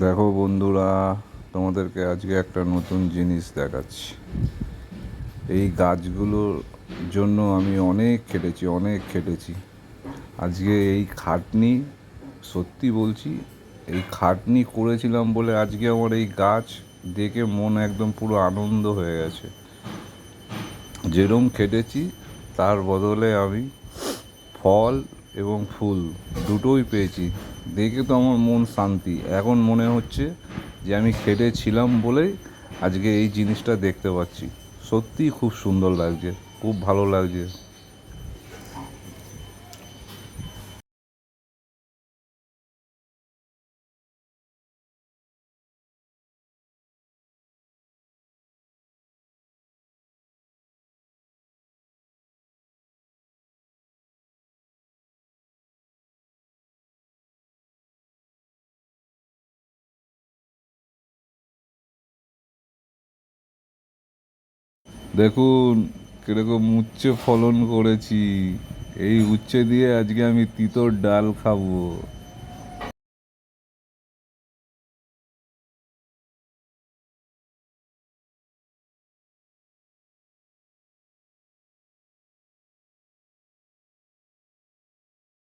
দেখো বন্ধুরা, তোমাদেরকে আজকে একটা নতুন জিনিস দেখাচ্ছি। এই গাছগুলোর জন্য আমি অনেক খেটেছি অনেক খেটেছি। আজকে এই খাটনি, সত্যি বলছি, এই খাটনি করেছিলাম বলে আজকে আমার এই গাছ দেখে মন একদম পুরো আনন্দ হয়ে গেছে। যেরম খেটেছি, তার বদলে আমি ফল এবং ফুল, দুটোই পেয়েছি। দেখে তো আমার মন শান্তি। এখন মনে হচ্ছে যে আমি খেটেছিলাম বলেই আজকে এই জিনিসটা দেখতে পাচ্ছি। সত্যিই খুব সুন্দর লাগছে, খুব ভালো লাগছে। দেখুন কীরকম উচ্ছে ফলন করেছি। এই উচ্ছে দিয়ে আজকে আমি তিতর ডাল খাব।